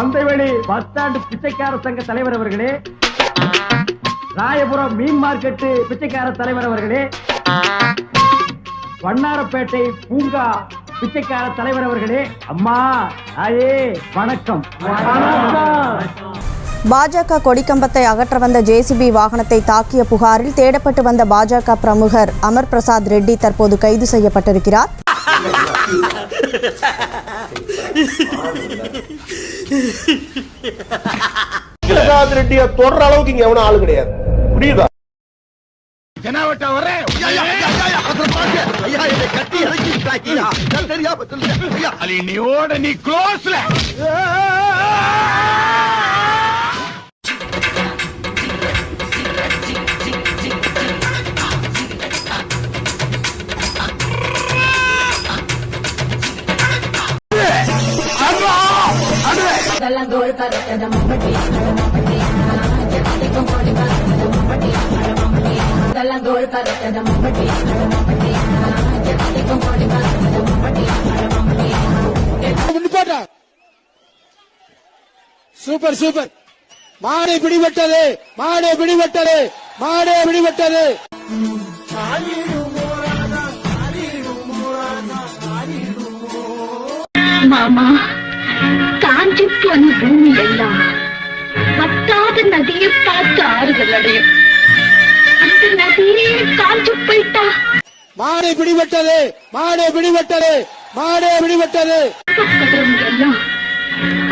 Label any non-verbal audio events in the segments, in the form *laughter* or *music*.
Mandaveli bus stand பிச்சைக்கார சங்க தலைவர் அவர்களே. ராயபுரம் மீன் மார்க்கெட்டு பிச்சைக்கார தலைவர் அவர்களே. வண்ணாரப்பேட்டை பூங்கா பிச்சைக்கார தலைவர் அவர்களே. அம்மா ஆயே வணக்கம் வணக்கம். பாஜக கொடிக்கம்பத்தை அகற்ற வந்த ஜேசிபி வாகனத்தை தாக்கிய புகாரில் தேடப்பட்டு வந்த பாஜக பிரமுகர் அமர் பிரசாத் ரெட்டி தற்போது கைது செய்யப்பட்டிருக்கிறார். பிரசாத் ரெட்டிய தொடர அளவுக்கு இங்க எவனும் ஆளு கிடையாது. புரியுதா? நீயோட நீ க்ளோஸ்ல சூப்பர் சூப்பர். மாடு பிடிபட்டது மாடு பிடிபட்டது மாடு பிடிபட்டது. மாமா. ஆறுதல் அடையும் மாடு பிடிபட்டது மாடு பிடிபட்டது மாடு பிடிபட்டது.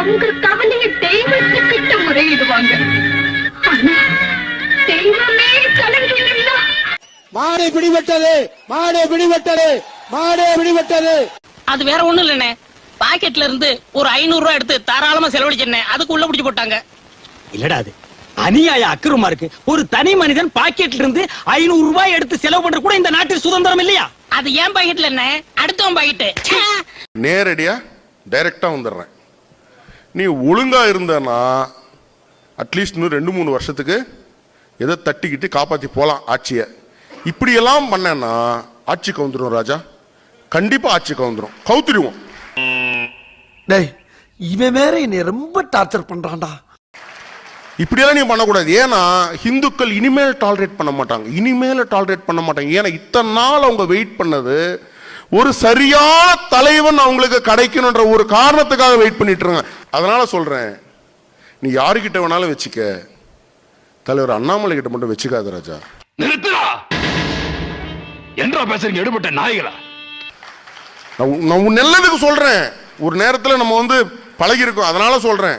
அவங்க கவலையை தெய்வத்துக்கிட்ட முறையிடுவாங்க. ஆனா தெய்வமே கலங்குங்களா மாடு பிடிபட்டது மாடு பிடிபட்டது மாடு பிடிபட்டது. அது வேற ஒண்ணும் இல்லண்ணே. பாக்கெட்ல இருந்து ஒரு ஐநூறு ரூபாய் எடுத்து தாராளமா செலவழிச்சேன் அதுக்கு உள்ள பிடிச்சு போட்டாங்க. இல்லடா அது. அநியாய அக்கிரமா இருக்கு. ஒரு தனி மனிதன் பாக்கெட்ல இருந்து ஐநூறு ரூபாய் எடுத்து செலவு பண்ற கூட இந்த நாட்டில் சுதந்திரம் இல்லையா? அது ஏன் பாக்கெட்ல என்ன? அடுத்தவன் பாக்கெட்டு. நேரடியா டைரக்டா வந்துடுறேன். நீ ஒழுங்கா இருந்தனா அட்லீஸ்ட் இன்னும் ரெண்டு மூணு வருஷத்துக்கு எதை தட்டிக்கிட்டு காப்பாத்தி போலாம் ஆட்சியை. இப்படியெல்லாம் பண்ணேன்னா ஆட்சி கவுந்துரும் ராஜா. கண்டிப்பா ஆட்சி கவுந்துரும் கவுத்துருவோம் டேய் இவன் வேற என்னை ரொம்ப டார்ச்சர் பண்றான்டா. இப்படியெல்லாம் நீ பண்ணக்கூடாது. ஏன்னா ஹிந்துக்கள் இனிமேல் டாலரேட் பண்ண மாட்டாங்க. இனிமேல டாலரேட் பண்ண மாட்டாங்க. ஏன்னா இத்தனை நாள் அவங்க வெயிட் பண்ணது ஒரு சரியான தலைவன் அவங்களுக்கு கிடைக்கணுன்ற ஒரு காரணத்துக்காக வெயிட் பண்ணிட்டு இருக்காங்க. அதனால சொல்றேன் நீ யாருக்கிட்ட வேணாலும் வச்சுக்க. தலைவர் அண்ணாமலை கிட்ட மட்டும் வச்சுக்காத ராஜா. நிறுத்துடா! என்றா பேசுறீங்க எடுபட்ட நாய்களா? நான் உன்- நல்லதுக்கு சொல்றேன். ஒரு நேரத்தில் நம்ம வந்து பழகி இருக்கோம் அதனால சொல்றேன்.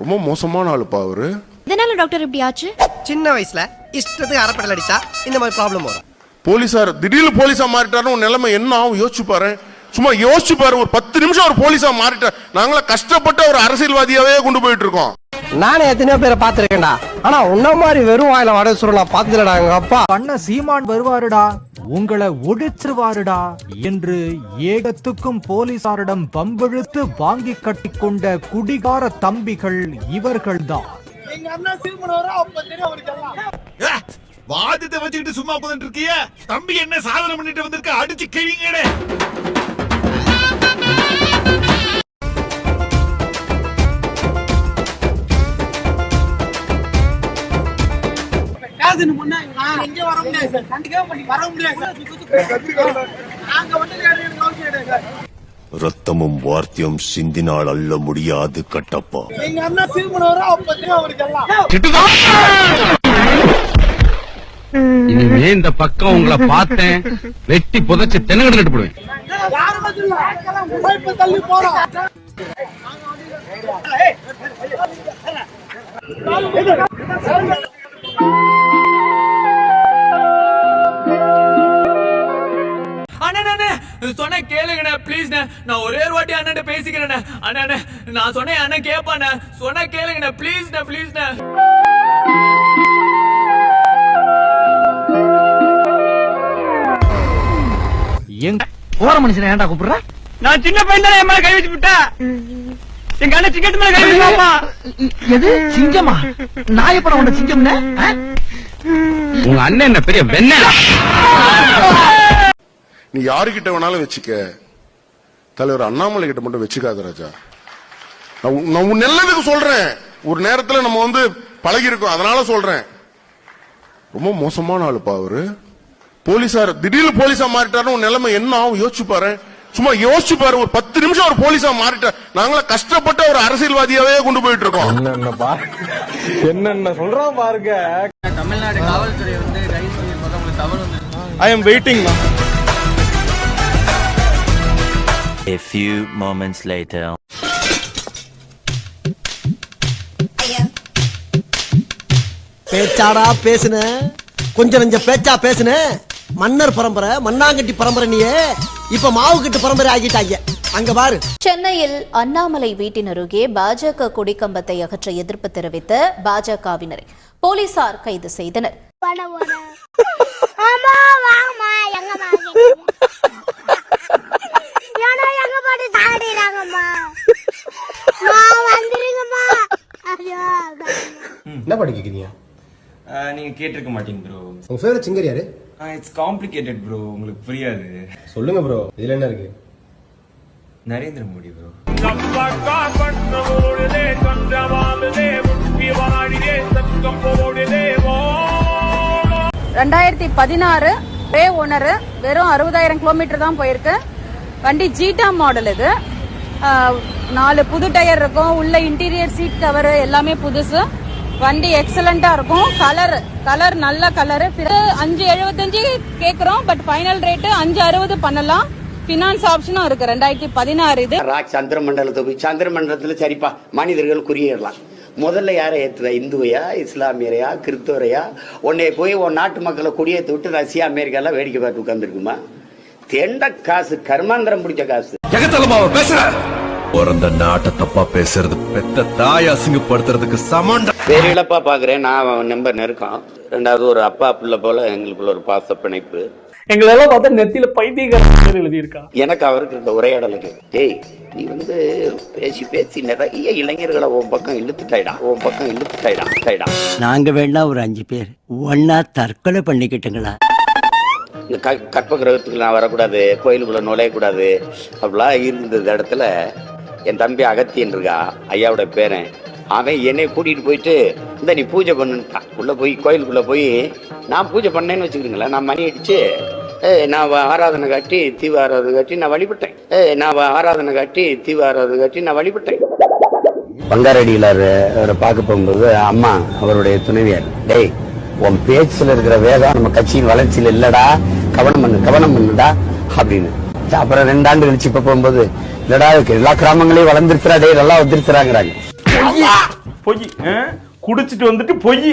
ரொம்ப மோசமான ஆளுப்பா அவரு. இதனால டாக்டர் இப்படி ஆச்சு? சின்ன வயசுல இஷ்டத்துக்கு அரைப்படல் அடிச்சா இந்த மாதிரி ப்ராப்ளம் வரும். போலீஸார் திடீர்னு போலீஸா மாறிட்டாருன்னு உன் நிலைமை என்ன ஆகும்? யோசிச்சு பாரு. சும்மா யோசிச்சு பாரு ஒரு பத்து நிமிஷம் ஒரு போலீஸா மாறிட்டார். நாங்களாம் கஷ்டப்பட்டு ஒரு அரசியல்வாதியாவே கொண்டு போயிட்டு இருக்கோம். நானே எத்தனையோ பேரை பார்த்திருக்கேன்டா. ஆனா உன்ன மாதிரி வெறும் வாயில வட சுருள் நான் எங்க அப்பா. அண்ணன் சீமான் வருவாருடா உங்களை ஒடிச்சிருவாருடா என்று ஏகத்துக்கும் போலீசாரிடம் பம்பிழுத்து வாங்கி கட்டிக்கொண்ட குடிகார தம்பிகள் இவர்கள்தான். வாதத்தை வச்சுக்கிட்டு சும்மா போதுட்டு இருக்கிய? தம்பி என்ன சாதனை பண்ணிட்டு வந்திருக்க? அடிச்சு கிழிங்கடே ரத்தமும் வார்த்தியம் சிந்தினால் அள்ள முடியாது கட்டப்பா. இனிமே இந்த பக்கம் உங்களை பார்த்தேன். வெட்டி புதைச்சு தென்னகடல் எடுப்படுவேன் அண்ணே நான் ஒரே ஒரு வாட்டி அண்ணன் பேசிக்கிறேண்ணே அண்ணே நான் சொன்னேன் அண்ணன் கேட்பாண்ணே சொன்ன கேளுங்கண்ணே ப்ளீஸ்ண்ணே ப்ளீஸ்ண்ணே எங்க போற மனுஷன் ஏன்டா கூப்பிடுற? நான் சின்ன பையன் தானே என் மேல கை வச்சு விட்டா எங்க அண்ணன் சிங்கத்து மேல கை வச்சுமா எது? சிங்கமா? நான் எப்ப உன்ன சிங்கம்னு? உங்க அண்ணன் என்ன பெரிய வெண்ணா நீ யாருக்கிட்ட வேணாலும் வச்சுக்க. தலைவர் அண்ணாமலை கிட்ட மட்டும் வச்சுக்காத ராஜா. நான் உன்- நான் உன் நல்லதுக்கு சொல்றேன். ஒரு நேரத்துல நம்ம வந்து பழகி இருக்கோம் அதனால சொல்றேன். ரொம்ப மோசமான ஆளுப்பா அவரு. போலீசார் திடீர்னு போலீஸா மாறிட்டாருன்னு உன் நிலைமை என்ன ஆகும்? யோசிச்சு பாரு. சும்மா யோசிச்சு பாரு. ஒரு பத்து நிமிஷம் ஒரு போலீஸா மாறிட்டார் நாங்களாம் கஷ்டப்பட்ட ஒரு அரசியல்வாதியாவே கொண்டு போயிட்டு இருக்கோம் என்னென்ன சொல்றான் பாருங்க. தமிழ்நாடு காவல்துறை வந்து கைது I am waiting A few moments later. பேச்சாடா பேசுன? கொஞ்சம் நெஞ்ச பேச்சா பேசுன? மன்னர் பரம்பரை மண்ணாங்கட்டி பரம்பரை நீயே. இப்ப மாவு கட்டு பரம்பரை ஆகிட்டாங்க. அங்க பாரு. சென்னையில் அண்ணாமலை வீட்டின் அருகே பாஜக கொடிக்கம்பத்தை அகற்ற எதிர்ப்பு தெரிவித்த பாஜகவினரை. போலீசார் கைது செய்தனர். *laughs* என்ன படிக்கிறீங்க நீங்க கேட்டிருக்க மாட்டீங்க ப்ரோ உங்க ஃபேவரட் சிங்கர் யாரு? இட்ஸ் காம்ப்ளிகேட்டட் ப்ரோ உங்களுக்கு புரியாது. சொல்லுங்க ப்ரோ இதுல என்ன இருக்கு? நரேந்திர மோடி ப்ரோ ரெண்டாயிரத்தி பதினாறு ஒரே ஓனர் வெறும் அறுபதாயிரம் கிலோமீட்டர் தான் போயிருக்கு. வண்டி ஜீட்டா மாடல் இது. நாலு புது டயர் இருக்கும். உள்ள இன்டீரியர் சீட் கவர் எல்லாமே புதுசு. வண்டி எக்ஸலண்டா இருக்கும். கலர் கலர் நல்ல கலர் அஞ்சு எழுபத்தஞ்சு கேக்குறோம். பட் ஃபைனல் ரேட்டு அஞ்சு அறுபது பண்ணலாம். பினான்ஸ் ஆப்ஷனும் இருக்கு. ரெண்டாயிரத்தி பதினாறு இது. ராக் சந்திர மண்டலத்தை போய் சந்திர மண்டலத்துல சரிப்பா மனிதர்கள் குறியிடலாம் முதல்ல யாரை ஏத்துவ? இந்துவையா இஸ்லாமியரையா கிறிஸ்தவரையா உன்னை போய் உன் நாட்டு மக்களை குடியேற்றி விட்டு ரஷ்யா அமெரிக்காலாம் வேடிக்கை பார்த்து உட்காந்துருக்குமா தெண்ட காசு கர்மாந்திரம் பிடிச்ச காசு. பேசுற பிறந்த நாட்டை தப்பா பேசுறது பெத்த தாய் அசிங்கப்படுத்துறதுக்கு சமண்ட வேறு இழப்பா பாக்குறேன். நான் நம்பர் நெருக்கம். ரெண்டாவது ஒரு அப்பா பிள்ளை போல எங்களுக்குள்ள ஒரு பாச பிணைப்பு. எங்களெல்லாம் பார்த்தா நெத்தியில பைத்தியக்காரர் எழுதியிருக்கா எனக்கு அவருக்கு இருந்த உரையாடலுக்கு டேய் நீ வந்து பேசி பேசி நிறைய இளைஞர்களை உன் பக்கம் இழுத்துட்டாயிடா. உன் பக்கம் இழுத்துட்டாயிடா. டாயிடா நாங்க வேணா ஒரு அஞ்சு பேர் ஒன்னா தற்கொலை பண்ணிக்கிட்டுங்களா? இந்த க கற்ப கிரகத்துக்கு நான் வரக்கூடாது கோயிலுக்குள்ள நுழையக்கூடாது. அப்படிலாம் இருந்த இடத்துல. என் தம்பி அகத்தியன் இருக்கா ஐயாவோட பேரன். அவன் என்னை கூட்டிட்டு போயிட்டு இந்த நீ பூஜை பண்ணுட்டான் உள்ள போய் கோயிலுக்குள்ள போய் நான் பூஜை பண்ணேன்னு வச்சுக்கிறீங்களேன் நான் மணி அடிச்சு நான் ஆராதனை காட்டி தீவ ஆராதனை காட்டி நான் வழிபட்டேன். நான் ஆராதனை காட்டி தீவ ஆராதனை காட்டி நான் வழிபட்டேன். பங்காரடியில் அவரை பார்க்க போகும்போது அம்மா அவருடைய துணைவியார். டேய் உன் பேச்சுல இருக்கிற வேகம் நம்ம கட்சியின் வளர்ச்சியில் இல்லடா. கவனம் பண்ணு கவனம் பண்ணுடா. அப்படின்னு. அப்புறம் ரெண்டு ஆண்டு கழிச்சு இப்ப போகும்போது இல்லடா எல்லா கிராமங்களையும் வளர்ந்துருச்சுடா டேய் நல்லா வந்துருச்சுறாங்கிறாங்க பொய். குடிச்சிட்டு வந்துட்டு பொய்.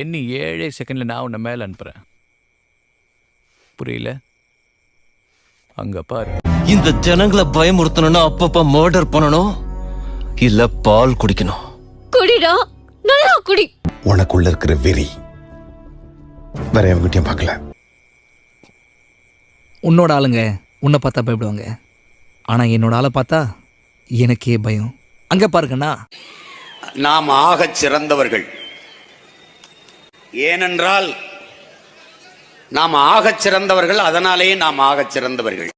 எண்ணி ஏழே செகண்ட்ல நான் உன்னை மேல அனுப்புறேன். புரியல? அங்க பாரு. இந்த ஜனங்களை பயமுறுத்தணும்னா அப்பப்ப மர்டர் பண்ணணும். இல்ல பால் குடிக்கணும். குடிடா நல்லா குடி. உனக்குள்ள இருக்கிற வெறி வேற எவங்கிட்டயும் பார்க்கல. உன்னோட ஆளுங்க உன்னை பார்த்தா பயப்படுவாங்க. ஆனா என்னோட ஆளை பார்த்தா எனக்கே பயம். அங்க பாருங்கண்ணா. நாம் ஆகச் சிறந்தவர்கள். ஏனென்றால் நாம் ஆகச் சிறந்தவர்கள் அதனாலேயே நாம் ஆகச் சிறந்தவர்கள்.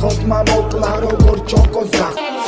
Rizot mamou, claro, por choco,